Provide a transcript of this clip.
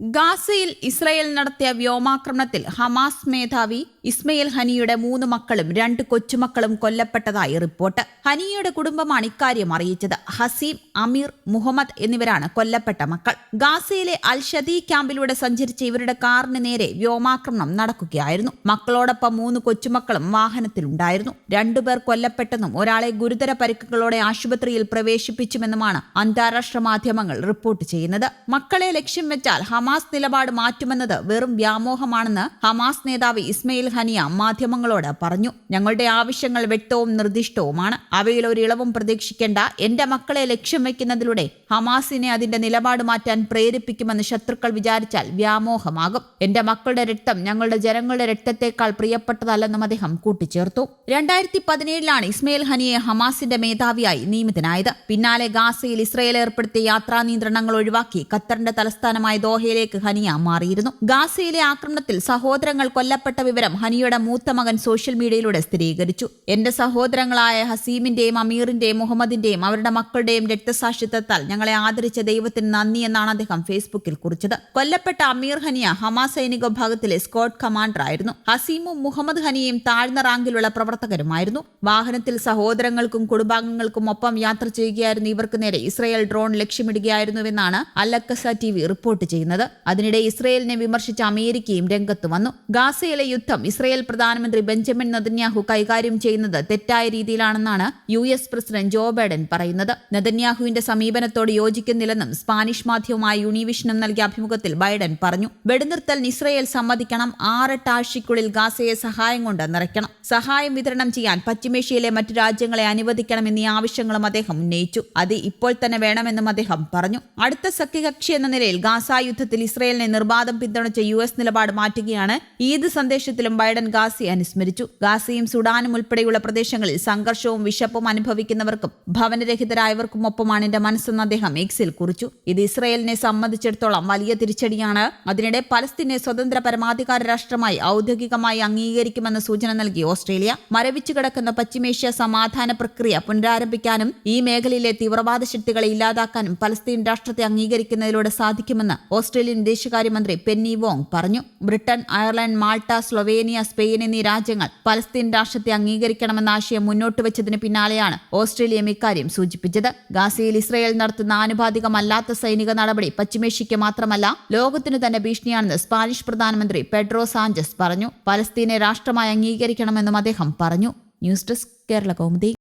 ഗാസയിൽ ഇസ്രയേൽ നടത്തിയ വ്യോമാക്രമണത്തിൽ ഹമാസ് മേധാവി ഇസ്മയിൽ ഹനിയുടെ മൂന്ന് മക്കളും രണ്ട് കൊച്ചുമക്കളും കൊല്ലപ്പെട്ടതായി റിപ്പോർട്ട്. ഹനിയുടെ കുടുംബമാണ് ഇക്കാര്യം അറിയിച്ചത്. ഹസീം അമീർ മുഹമ്മദ് എന്നിവരാണ് കൊല്ലപ്പെട്ട മക്കൾ. ഗാസയിലെ അൽ ഷദി ക്യാമ്പിലൂടെ സഞ്ചരിച്ച ഇവരുടെ കാറിന് നേരെ വ്യോമാക്രമണം നടക്കുകയായിരുന്നു. മക്കളോടൊപ്പം മൂന്ന് കൊച്ചുമക്കളും വാഹനത്തിലുണ്ടായിരുന്നു. രണ്ടുപേർ കൊല്ലപ്പെട്ടെന്നും ഒരാളെ ഗുരുതര പരിക്കുകളോടെ ആശുപത്രിയിൽ പ്രവേശിപ്പിച്ചുമെന്നുമാണ് അന്താരാഷ്ട്ര മാധ്യമങ്ങൾ റിപ്പോർട്ട് ചെയ്യുന്നത്. മക്കളെ ലക്ഷ്യം വെച്ചാൽ ഹമാസ് നിലപാട് മാറ്റുമെന്നത് വെറും വ്യാമോഹമാണെന്ന് ഹമാസ് നേതാവ് ഇസ്മയിൽ ഹനിയ മാധ്യമങ്ങളോട് പറഞ്ഞു. ഞങ്ങളുടെ ആവശ്യങ്ങൾ വ്യക്തവും നിർദ്ദിഷ്ടവുമാണ്. അവയിൽ ഒരു ഇളവും പ്രതീക്ഷിക്കേണ്ട എന്റെ മക്കളെ ലക്ഷ്യം വയ്ക്കുന്നതിലൂടെ ഹമാസിനെ അതിന്റെ നിലപാട് മാറ്റാൻ പ്രേരിപ്പിക്കുമെന്ന് ശത്രുക്കൾ വിചാരിച്ചാൽ വ്യാമോഹമാകും. എന്റെ മക്കളുടെ രക്തം ഞങ്ങളുടെ ജനങ്ങളുടെ രക്തത്തെക്കാൾ പ്രിയപ്പെട്ടതല്ലെന്നും അദ്ദേഹം കൂട്ടിച്ചേർത്തു. രണ്ടായിരത്തി പതിനേഴിലാണ് ഇസ്മയിൽ ഹനിയെ ഹമാസിന്റെ മേധാവിയായി നിയമിതനായത്. പിന്നാലെ ഗാസയിൽ ഇസ്രയേൽ ഏർപ്പെടുത്തിയ യാത്രാ നിയന്ത്രണങ്ങൾ ഒഴിവാക്കി ഖത്തറിന്റെ തലസ്ഥാനമായ ദോഹയിലേക്ക് ഹനിയ മാറിയിരുന്നു. ഗാസയിലെ ആക്രമണത്തിൽ സഹോദരങ്ങൾ കൊല്ലപ്പെട്ട വിവരം ഹനിയുടെ മൂത്ത മകൻ സോഷ്യൽ മീഡിയയിലൂടെ സ്ഥിരീകരിച്ചു. എന്റെ സഹോദരങ്ങളായ ഹസീമിന്റെയും അമീറിന്റെയും മുഹമ്മദിന്റെയും അവരുടെ മക്കളുടെയും രക്തസാക്ഷിത്വത്താൽ ഞങ്ങളെ ആദരിച്ച ദൈവത്തിന് നന്ദി എന്നാണ് അദ്ദേഹം ഫേസ്ബുക്കിൽ കുറിച്ചത്. കൊല്ലപ്പെട്ട അമീർ ഹനിയ ഹമാസ് സൈനിക വിഭാഗത്തിലെ സ്ക്വാഡ് കമാൻഡർ ആയിരുന്നു. ഹസീമും മുഹമ്മദ് ഹനിയയും താഴ്ന്ന റാങ്കിലുള്ള പ്രവർത്തകരുമായിരുന്നു. വാഹനത്തിൽ സഹോദരങ്ങൾക്കും കുടുംബാംഗങ്ങൾക്കും ഒപ്പം യാത്ര ചെയ്യുകയായിരുന്നു ഇവർക്ക് നേരെ ഇസ്രയേൽ ഡ്രോൺ ലക്ഷ്യമിടുകയായിരുന്നുവെന്നാണ് അല്ലക്കസ ടി വി റിപ്പോർട്ട് ചെയ്യുന്നത്. അതിനിടെ ഇസ്രയേലിനെ വിമർശിച്ച അമേരിക്കയും രംഗത്ത് വന്നു. ഗാസയിലെ യുദ്ധം ഇസ്രയേൽ പ്രധാനമന്ത്രി ബെഞ്ചമിൻ നദന്യാഹു കൈകാര്യം ചെയ്യുന്നത് തെറ്റായ രീതിയിലാണെന്നാണ് U S president Joe Biden പറയുന്നത്. നദന്യാഹുവിന്റെ സമീപനത്തോട് യോജിക്കുന്നില്ലെന്നും സ്പാനിഷ് മാധ്യമമായ യൂണിവിഷനും നൽകിയ അഭിമുഖത്തിൽ ബൈഡൻ പറഞ്ഞു. വെടിനിർത്തൽ ഇസ്രയേൽ സമ്മതിക്കണം. ആറെട്ട് ആഴ്ചയ്ക്കുള്ളിൽ ഗാസയെ സഹായം കൊണ്ട് നിറയ്ക്കണം. സഹായം വിതരണം ചെയ്യാൻ പശ്ചിമേഷ്യയിലെ മറ്റു രാജ്യങ്ങളെ അനുവദിക്കണം എന്നീ ആവശ്യങ്ങളും അദ്ദേഹം ഉന്നയിച്ചു. അത് ഇപ്പോൾ തന്നെ വേണമെന്നും അദ്ദേഹം പറഞ്ഞു. അടുത്ത സഖ്യകക്ഷി എന്ന നിലയിൽ ഗാസ യുദ്ധത്തിൽ ഇസ്രയേലിനെ നിർബാധം പിന്തുണച്ച യു എസ് നിലപാട് മാറ്റുകയാണ്. ഈദ് സന്ദേശത്തിലും ബൈഡൻ ഗാസിയെ അനുസ്മരിച്ചു. ഗാസയും സുഡാനും ഉൾപ്പെടെയുള്ള പ്രദേശങ്ങളിൽ സംഘർഷവും വിശപ്പും അനുഭവിക്കുന്നവർക്കും ഭവനരഹിതരായവർക്കും ഒപ്പമാണ് എന്റെ മനസ്സെന്ന് അദ്ദേഹം എക്സിൽ കുറിച്ചു. ഇത് ഇസ്രയേലിനെ സംബന്ധിച്ചിടത്തോളം വലിയ തിരിച്ചടിയാണ്. അതിനിടെ പലസ്തീനെ സ്വതന്ത്ര പരമാധികാര രാഷ്ട്രമായി ഔദ്യോഗികമായി അംഗീകരിക്കുമെന്ന സൂചന നൽകി ഓസ്ട്രേലിയ. മരവിച്ചു കിടക്കുന്ന പശ്ചിമേഷ്യ സമാധാന പ്രക്രിയ പുനരാരംഭിക്കാനും ഈ മേഖലയിലെ തീവ്രവാദ ശക്തികളെ ഇല്ലാതാക്കാനും പലസ്തീൻ രാഷ്ട്രത്തെ അംഗീകരിക്കുന്നതിലൂടെ സാധിക്കുമെന്ന് ഓസ്ട്രേലിയൻ വിദേശകാര്യമന്ത്രി പെന്നി വോങ് പറഞ്ഞു Britain Ireland Malta Slovenia Spain എന്നീ രാജ്യങ്ങൾ പലസ്തീൻ രാഷ്ട്രത്തെ അംഗീകരിക്കണമെന്ന ആശയം മുന്നോട്ട് വെച്ചതിന് പിന്നാലെയാണ് ഓസ്ട്രേലിയയും ഇക്കാര്യം സൂചിപ്പിച്ചത്. ഗാസയിൽ ഇസ്രയേൽ നടത്തുന്ന ആനുപാതികമല്ലാത്ത സൈനിക നടപടി പശ്ചിമേഷ്യയ്ക്ക് മാത്രമല്ല ലോകത്തിനു തന്നെ ഭീഷണിയാണെന്ന് സ്പാനിഷ് പ്രധാനമന്ത്രി പെഡ്രോ സാഞ്ചസ് പറഞ്ഞു. പലസ്തീനെ രാഷ്ട്രമായി അംഗീകരിക്കണമെന്നും അദ്ദേഹം പറഞ്ഞു. News desk Kerala Kaumudi.